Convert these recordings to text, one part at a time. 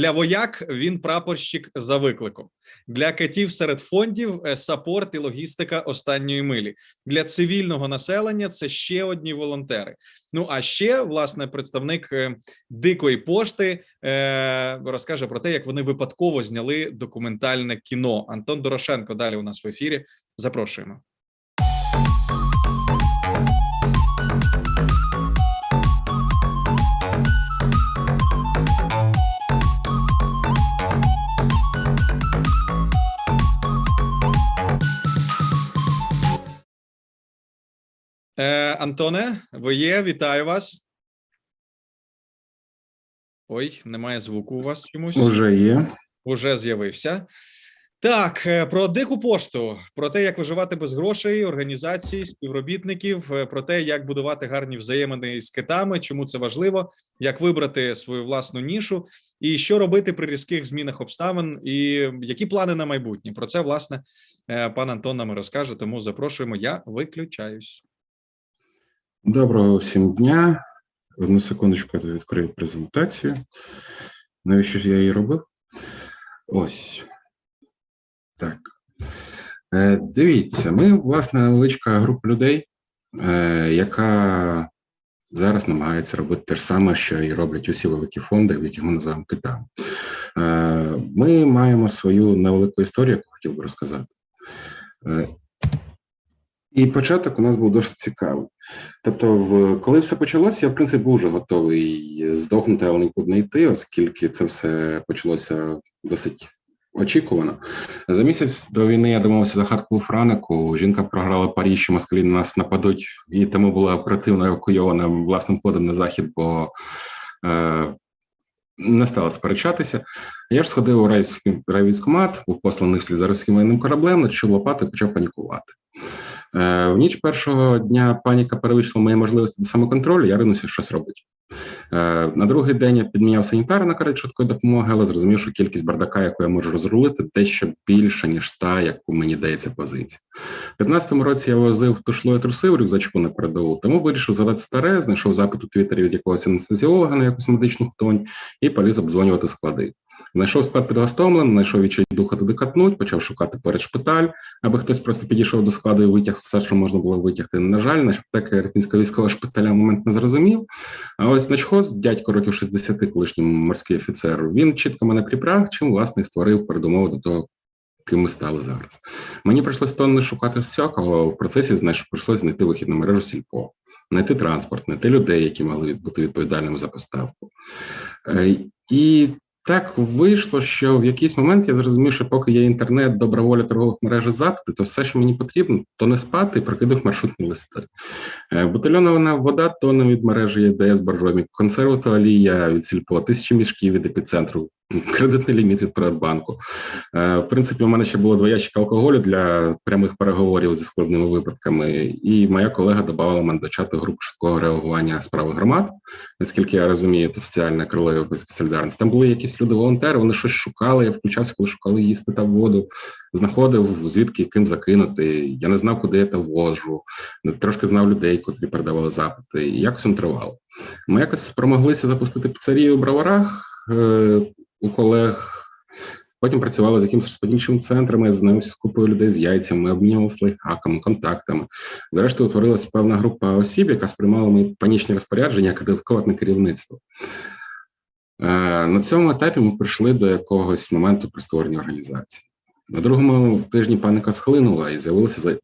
Для вояк він прапорщик за викликом. Для катів серед фондів е, сапорт і логістика останньої милі. Для цивільного населення це ще одні волонтери. Ну а ще власне представник е, дикої пошти е, розкаже про те, як вони випадково зняли документальне кіно. Антон Дорошенко далі у нас в ефірі. Запрошуємо. Е, Антоне, ви є? Вітаю вас. Ой, немає звуку у вас чомусь. Уже є. Уже з'явився. Так, е, про дику пошту, про те, як виживати без грошей, організацій, співробітників, е, про те, як будувати гарні взаємини з китами, чому це важливо, як вибрати свою власну нішу, і що робити при різких змінах обставин, і які плани на майбутнє. Про це власне е, пан Антон нам розкаже. Тому запрошуємо. Я виключаюсь. Доброго всім дня. Одну секундочку я відкрию презентацію. Навіщо ж я її робив? Ось. Так. Е, дивіться, ми, власне, невеличка група людей, е, яка зараз намагається робити те ж саме, що і роблять усі великі фонди, в яких ми називаємо китами. Е, ми маємо свою невелику історію, яку хотів би розказати. І початок у нас був досить цікавий. Тобто, коли все почалося, я в принципі був вже готовий здохнути, але нікуди не йти, оскільки це все почалося досить очікувано. За місяць до війни я домовився за хаткову Франику. Жінка програла парі, що москалі на нас нападуть, і тому була оперативно евакуйована власним ходом на захід, бо е, не стала сперечатися. Я ж сходив у райвійськкомат, був посланий вслід за російським воєнним кораблем, начав лопати почав панікувати. Е, В ніч першого дня паніка перевищила мої можливості до самоконтролю, я ринувся щось робити. Е, На другий день я підміняв санітара на карет швидкої допомоги, але зрозумів, що кількість бардака, яку я можу розрулити, дещо більша, ніж та, яку мені дається позиція. У 15-му році я возив тушло і труси в рюкзачку на передову, тому вирішив задати старе, знайшов запит у Твіттері від якогось анестезіолога на якусь медичну хтонь і поліз обдзвонювати склади. Знайшов склад підгостомлен, знайшов духа туди катнуть, почав шукати перед шпиталь, аби хтось просто підійшов до складу і витяг все, що можна було витягти. На жаль, наш аптека Ірпінського військового шпиталя в момент не зрозумів. А ось начхоз, дядько років 60, колишній морський офіцер, він чітко мене прибрав, чим власне створив передумови до того, ким ми стали зараз. Мені прийшлось тонни шукати всякого. В процесі знаєш, прийшлось знайти вихід на мережу сільпо, знайти транспорт, знайти людей, які могли бути відповідальними за поставку. Е, І так вийшло, що в якийсь момент я зрозумів, що поки є інтернет, добра воля торгових мереж і запити, то все, що мені потрібно, то не спати і прокидав маршрутні листи. Бутильонова Бутильонована вода тонна від мережі ЄДС Боржомі, консерва та олія від сільпо, тисячі мішків від епіцентру, кредитний ліміт від Приватбанку. Е, В принципі, у мене ще було два ящика алкоголю для прямих переговорів зі складними випадками, і моя колега додавала мене до чату групи швидкого реагування справи громад. Наскільки я розумію, це соціальне крило Європейської солідарності. Там були якісь люди-волонтери, вони щось шукали. Я включався, коли шукали їсти та воду, знаходив звідки ким закинути. Я не знав, куди я це ввожу. Трошки знав людей, котрі передавали запити. І якось воно тривало. Ми якось спромоглися запустити піцерію у броварах е, у колег. Потім працювали з якимось розподільчим центрами, знайомився з купою людей з яйцями, ми обмінювалися лайфхаками, контактами. Зрештою, утворилася певна група осіб, яка сприймала мої панічні розпорядження як адекватне керівництво. Е, На цьому етапі ми прийшли до якогось моменту при створенні організації. На другому тижні паніка схлинула і з'явилися за-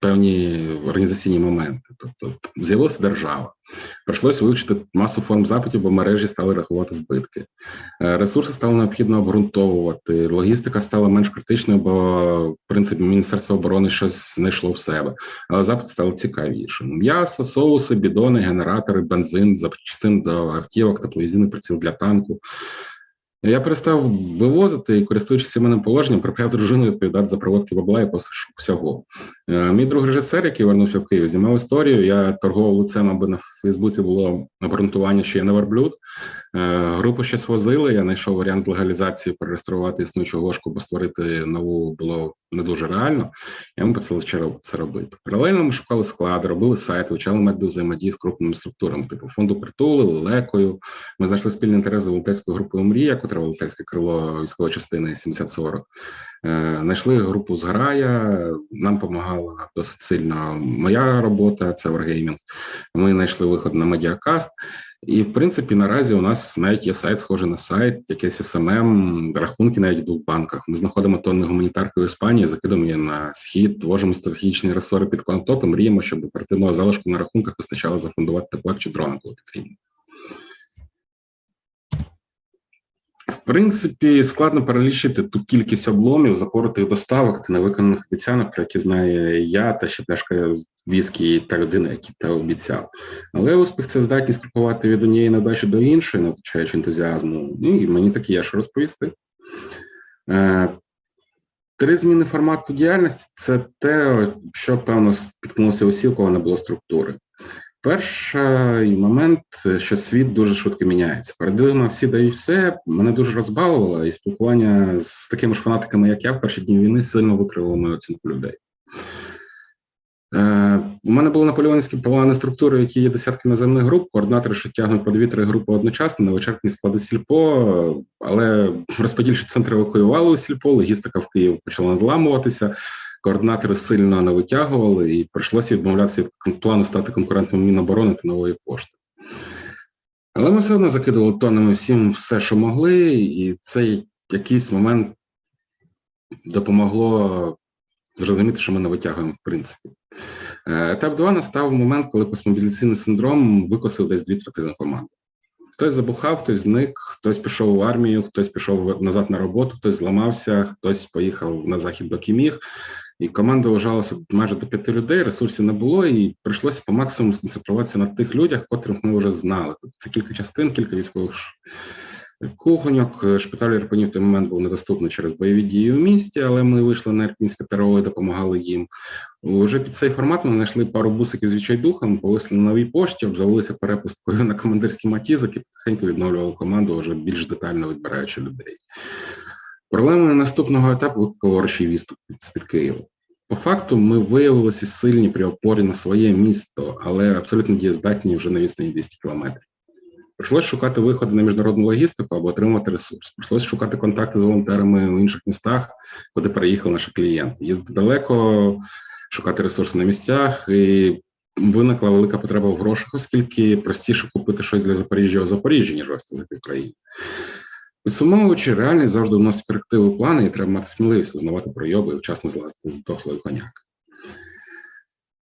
певні організаційні моменти. Тобто з'явилася держава. Прийшлося вивчити масу форм запитів, бо мережі стали рахувати збитки. Е, Ресурси стало необхідно обґрунтовувати. Логістика стала менш критичною, бо в принципі Міністерство оборони щось знайшло в себе, але запит стали цікавішим. М'ясо, соуси, бідони, генератори, бензин, запчастин до автівок, тепловізійний приціл для танку. Я перестав вивозити і, користуючись сімейним положенням, приправ дружину відповідати за проводки бабла і всього. Е, Мій друг режисер, який вернувся в Київ, знімав історію. Я торгував лицем, аби на Фейсбуці було обґрунтування, що я не верблюд. Е, Групу щось возили. Я знайшов варіант з легалізації перереєструвати існуючу ложку, бо створити нову було не дуже реально. Я ми почали ще це робити. Паралельно ми шукали склади, робили сайти, вивчали методи взаємодії з крупними структурами, типу фонду притули, лекою. Ми знайшли спільний інтерес з волонтерською групою мрія, контрволонтерське крило військової частини 7040. Е, Знайшли групу зграя. Нам допомагала досить сильно моя робота, це Wargaming. Ми знайшли виход на медіакаст. І, в принципі, наразі у нас навіть є сайт, схожий на сайт, якийсь СММ, рахунки навіть в двох банках. Ми знаходимо тонни гуманітарки в Іспанії, закидуємо її на схід, творимо стратегічні ресори під контоп мріємо, щоб оперативного залишку на рахунках вистачало зафундувати теплак чи дрона, коли потрібно. Принципі, складно перелічити ту кількість обломів, запоротих доставок та невиконаних обіцянок, про які знає я та ще пляшка віскі та людина, які те обіцяв. Але успіх це здатність крокувати від однієї недачі до іншої, не втрачаючи ентузіазму. Ну, І мені таки є що розповісти. Е, Три зміни формату діяльності це те, що певно спіткнулося усі, у кого не було структури. Перший момент, що світ дуже швидко міняється. Парадигма всі дають все, мене дуже розбалувало, і спілкування з такими ж фанатиками, як я, в перші дні війни сильно викривало мою оцінку людей. Е, у мене були наполеонські плани структури, які є десятки наземних груп, координатори, що тягнуть по дві-три групи одночасно, на вичерпні склади сільпо, але розподільчі центри евакуювали у сільпо, логістика в Київ почала надламуватися, координатори сильно не витягували, і прийшлося відмовлятися від плану стати конкурентом Міноборони та нової пошти. Але ми все одно закидували тонами всім все, що могли, і цей якийсь момент допомогло зрозуміти, що ми не витягуємо в принципі. Е, Етап 2 настав момент, коли постмобілізаційний синдром викосив десь дві третини команди. Хтось забухав, хтось зник, хтось пішов в армію, хтось пішов назад на роботу, хтось зламався, хтось поїхав на захід доки міг. І команда вважалася майже до п'яти людей, ресурсів не було, і прийшлося по максимуму сконцентруватися на тих людях, котрих ми вже знали. Тобто Це кілька частин, кілька військових кухоньок. Шпиталь Ірпені в той момент був недоступний через бойові дії у місті, але ми вийшли на Ірпінське ТРО і допомагали їм. Уже під цей формат ми знайшли пару бусиків з відчайдухом, повисли на новій пошті, обзавелися перепусткою на командирські матізик і потихеньку відновлювали команду, вже більш детально відбираючи людей. Проблемою наступного етапу викликав відступ з-під Києва. По факту ми виявилися сильні при опорі на своє місто, але абсолютно дієздатні вже на відстані 200 кілометрів. Прийшлось шукати виходи на міжнародну логістику або отримати ресурс. Прийшлось шукати контакти з волонтерами в інших містах, куди переїхали наші клієнти. Їздити далеко, шукати ресурси на місцях, і виникла велика потреба в грошах, оскільки простіше купити щось для Запоріжжя у Запоріжжі, ніж ось це за півкраїни. Підсумовуючи, реальність завжди вносить корективи плани, і треба мати сміливість визнавати пройоби і вчасно злазити з дохлої коняки.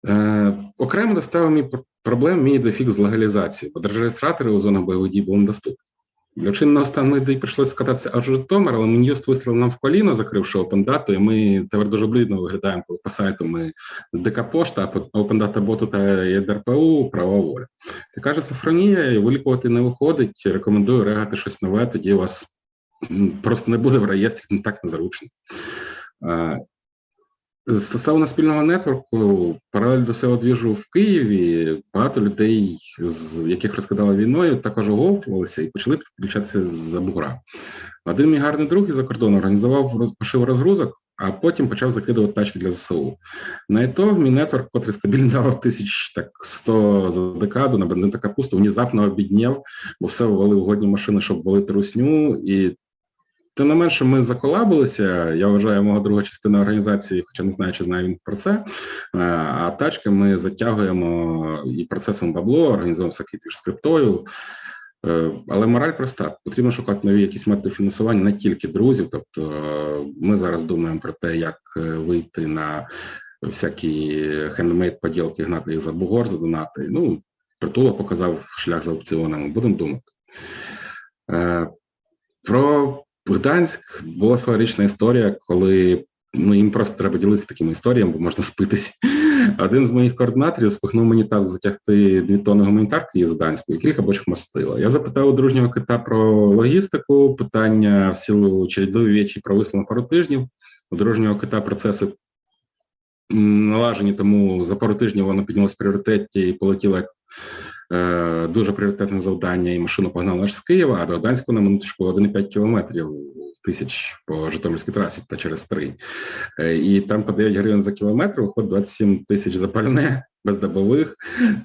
Е, окремо доставив мій проблем мій дефік з легалізації, бо держреєстратори у зонах бойових дій були недоступні. Для вчинного стану ідей прийшлося скататися аж Житомир, але Мін'юст вистрілив нам в коліно, закривши опендату, і ми тепер дуже блідно виглядаємо, коли по сайту ми ДК Пошта, по опендата боту та ЄДРПУ права воля. Така ж сифронія, і вилікувати не виходить. Рекомендую регати щось нове, тоді у вас просто не буде в реєстрі не так незручно. Стосовно спільного нетворку, паралель до цього двіжу в Києві, багато людей, з яких розкидали війною, також оговтувалися і почали підключатися з-за бугра. Один мій гарний друг із-за кордону організував пошив розгрузок, а потім почав закидувати тачки для ЗСУ. На ітог мій нетворк, котрий стабільно давав тисяч так 100 за декаду на бензин та капусту, внезапно обіднів, бо все ввалив годні машини, щоб валити русню. І Тим не менше, ми заколабилися. Я вважаю, мого друга частина організації, хоча не знаю, чи знає він про це. Е, А тачки ми затягуємо і процесом бабло, організуємо всякий з криптою. Е, Але мораль проста: потрібно шукати нові якісь методи фінансування не тільки друзів. Тобто, е, ми зараз думаємо про те, як вийти на всякі хендмейд поділки, гнати їх за бугор, за донати. Ну, притула показав шлях за аукціонами. Будемо думати. Про Гданськ була феєрична історія, коли ну їм просто треба ділитися такими історіями, бо можна спитись. Один з моїх координаторів спихнув мені таск затягти дві тонни гуманітарки із Гданську і кілька бочок мастила. Я запитав у дружнього кита про логістику, питання в силу чередові вічі провисли на пару тижнів. У дружнього кита процеси налажені, тому за пару тижнів воно піднялось в пріоритеті і полетіло е, дуже пріоритетне завдання, і машину погнали аж з Києва, а до Гданську на минуточку 1,5 кілометрів тисяч по Житомирській трасі та через три. Е, і там по 9 гривень за кілометр виходить 27 тисяч за пальне без добових.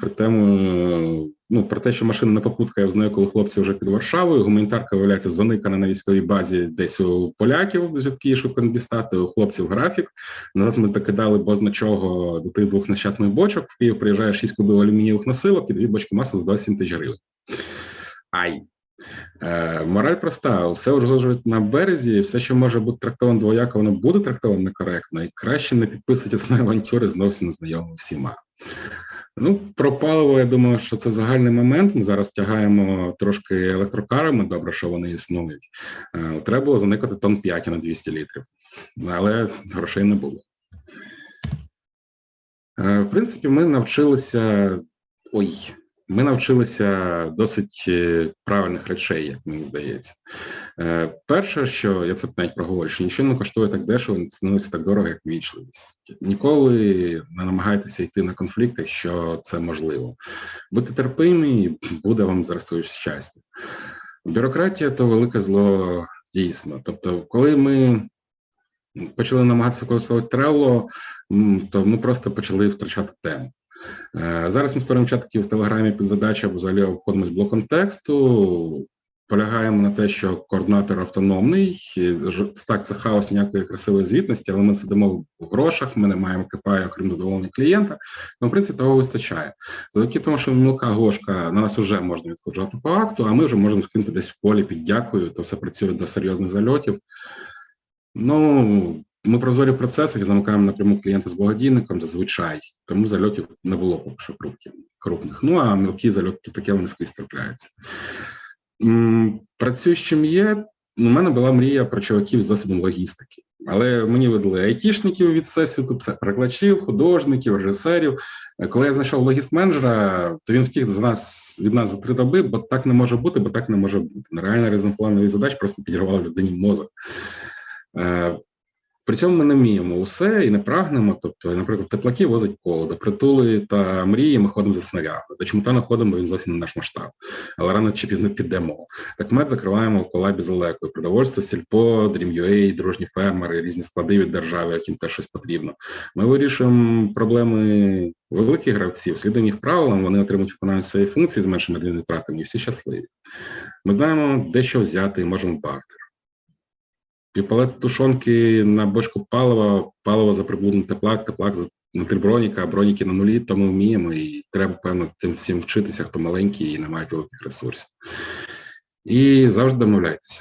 При тому ну, про те, що машина не попутка, я знаю, коли хлопці вже під Варшавою. Гуманітарка виявляється заникана на військовій базі десь у поляків, звідки її швидко не дістати, у хлопців графік. Назад ми докидали бозна чого до тих двох нещасних бочок. В Київ приїжджає 6 кубів алюмінієвих носилок і дві бочки масла за 27 тисяч гривень. Ай. Е, мораль проста: все узгоджують на березі, все, що може бути трактовано двояко, воно буде трактовано некоректно, і краще не підписувати основні авантюри з зовсім незнайомими всіма. Ну, про паливо, я думаю, що це загальний момент. Ми зараз тягаємо трошки електрокарами, добре, що вони існують. Е, треба було заникати тонн 5 на 200 літрів, але грошей не було. Е, в принципі, ми навчилися. Ой, ми навчилися досить е, правильних речей, як мені здається. Е, Перше, що я це навіть проговорю, що нічого не коштує так дешево, не цінується так дорого, як вічливість. Ніколи не намагайтеся йти на конфлікти, якщо це можливо. Будьте терпимі, буде вам зростує щастя. Бюрократія то велике зло дійсно. Тобто, коли ми почали намагатися використовувати Trello, то ми просто почали втрачати тему. Е, Зараз ми створюємо чатики в Телеграмі під задачу або взагалі обходимо з блоком тексту. Полягаємо на те, що координатор автономний. Так, це хаос ніякої красивої звітності, але ми сидимо в грошах, ми не маємо КПІ, окрім задоволення клієнта. Ну, в принципі, того вистачає. Завдяки тому, що мілка гошка на нас вже можна відходжувати по акту, а ми вже можемо скинути десь в полі під дякую, то все працює до серйозних зальотів. Ну, ми прозорі в процесах і замикаємо напряму клієнта з благодійником зазвичай, тому зальотів не було поки що крупних. Ну а мілкі зальоти таке вони скрізь трапляються. Працюю з чим є. У мене була мрія про чуваків з досвідом логістики, але мені видали айтішників від всесвіту, перекладачів, художників, режисерів. Е, Коли я знайшов логіст-менеджера, то він втік з нас від нас за три доби, бо так не може бути, бо так не може бути. Нереально різнопланові задач просто підірвали людині мозок. При цьому ми не вміємо усе і не прагнемо. Тобто, наприклад, теплаки возять коло, притули та мрії ми ходимо за снаряди. До чмута не ходимо, він зовсім не наш масштаб. Але рано чи пізно підемо. Так мед закриваємо в колабі з Олекою. Продовольство, сільпо, Dream.ua, дружні фермери, різні склади від держави, яким теж щось потрібно. Ми вирішуємо проблеми великих гравців, слідуємо їх правилам, вони отримують виконання своєї функції з меншими адмінними втратами, і всі щасливі. Ми знаємо, де що взяти і можемо бартер. Півпалети тушонки на бочку палива, паливо за приблудний теплак, теплак на три броніка, а броніки на нулі, то ми вміємо, і треба, певно, тим всім вчитися, хто маленький і не має великих ресурсів. І завжди домовляйтеся.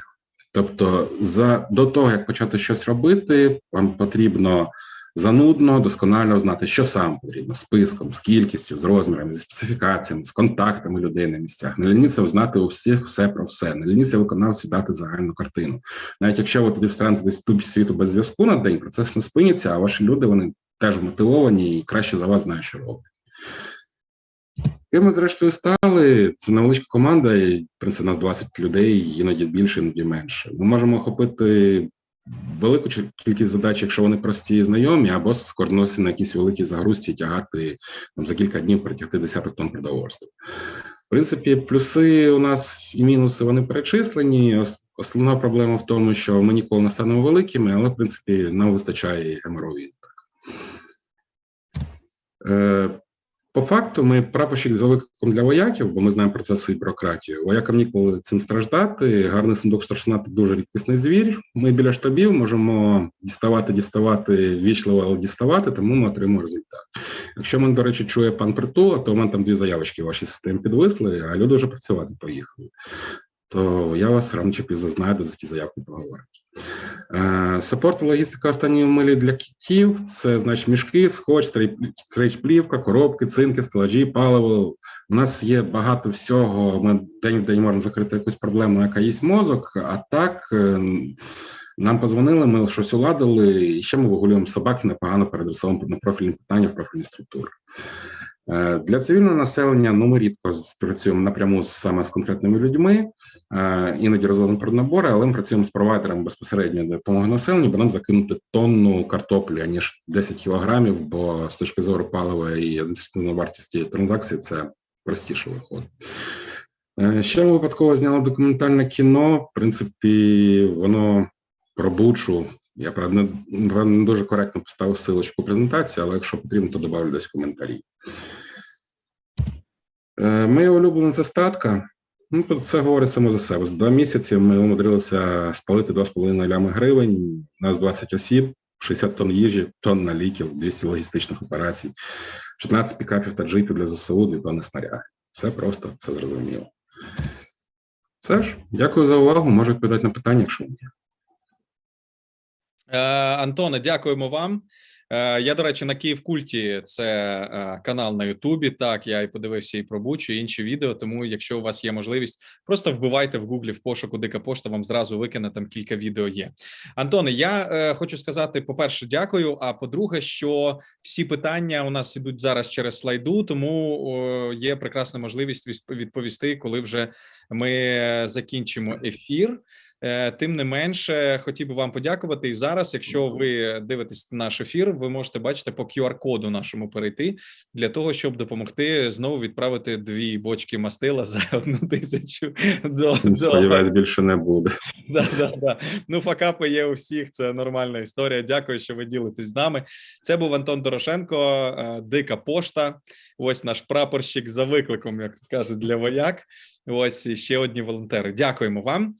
Тобто, за до того, як почати щось робити, вам потрібно занудно, досконально знати, що саме потрібно, списком, з кількістю, з розмірами, зі специфікаціями, з контактами людей на місцях. Не лініться знати у всіх все про все. Не лініться виконавцю дати загальну картину. Навіть якщо ви тоді встанете десь в тубі світу без зв'язку на день, процес не спиниться, а ваші люди вони теж мотивовані і краще за вас знають, що роблять. Ким ми зрештою стали, це невеличка команда, і в принципі нас 20 людей, іноді більше, іноді менше. Ми можемо охопити велику кількість задач, якщо вони прості і знайомі, або скоординуватися на якісь великі загрузці, тягати там, за кілька днів притягти десяток тонн продовольства. В принципі, плюси у нас і мінуси вони перечислені. Основна проблема в тому, що ми ніколи не станемо великими, але в принципі нам вистачає і геморрою. Е, по факту, ми прапорщик за викликом для вояків, бо ми знаємо процеси і бюрократію. Воякам ніколи цим страждати. Гарний сундук старшина – дуже рідкісний звір. Ми біля штабів можемо діставати, діставати, вічливо, але діставати, тому ми отримуємо результат. Якщо мене, до речі, чує пан Притула, то у мене там дві заявочки в вашій системі підвисли, а люди вже працювати поїхали. То я вас рано чи пізно знайду, за ті заявки поговоримо. Е, Саппорт і логістика останньої милі для кітів це значить мішки, скотч, стрейч-плівка, коробки, цинки, стелажі, паливо. У нас є багато всього. Ми день в день можемо закрити якусь проблему, яка є мозок. А так е, нам позвонили, ми щось уладили, і ще ми вигулюємо собаки непогано переадресовуємо на профільні питання в профільні структури. Е, Для цивільного населення ну, ми рідко співпрацюємо напряму саме з конкретними людьми, е, іноді розвозимо проднабори, але ми працюємо з провайдером безпосередньо допомоги населенню, бо нам закинути тонну картоплі, аніж 10 кілограмів, бо з точки зору палива і адміністративної вартості транзакції це простіше виходить. Е, Ще ми випадково зняли документальне кіно. В принципі, воно про Бучу. Я правда не, дуже коректно поставив силочку презентації, але якщо потрібно, то добавлю десь коментарі. Е, Моя улюблена це статка. Ну, тут це говорить само за себе. За два місяці ми умудрилися спалити 2,5 лями гривень, нас 20 осіб, 60 тонн їжі, тонна ліків, 200 логістичних операцій, 14 пікапів та джипів для ЗСУ, 2 тонни снарядів. Все просто, все зрозуміло. Все ж, дякую за увагу. Можу відповідати на питання, якщо є. Е, Антоне, дякуємо вам. Е, Я, до речі, на Київ Культі це е, канал на Ютубі. Так, я і подивився і про Бучу, і інші відео. Тому, якщо у вас є можливість, просто вбивайте в Гуглі в пошуку Дика пошта. Вам зразу викине там кілька відео є. Антоне, я е, хочу сказати: по-перше, дякую. А по-друге, що всі питання у нас ідуть зараз через слайду, тому о, є прекрасна можливість відповісти, коли вже ми закінчимо ефір. Е, Тим не менше, хотів би вам подякувати. І зараз, якщо ви дивитесь наш ефір, ви можете бачити по QR-коду нашому перейти для того, щоб допомогти знову відправити дві бочки мастила за одну тисячу до, до Сподіваюсь, більше не буде. Да, да, да. Ну, факапи є у всіх. Це нормальна історія. Дякую, що ви ділитесь з нами. Це був Антон Дорошенко, е, дика пошта. Ось наш прапорщик за викликом, як кажуть, для вояк. Ось ще одні волонтери. Дякуємо вам.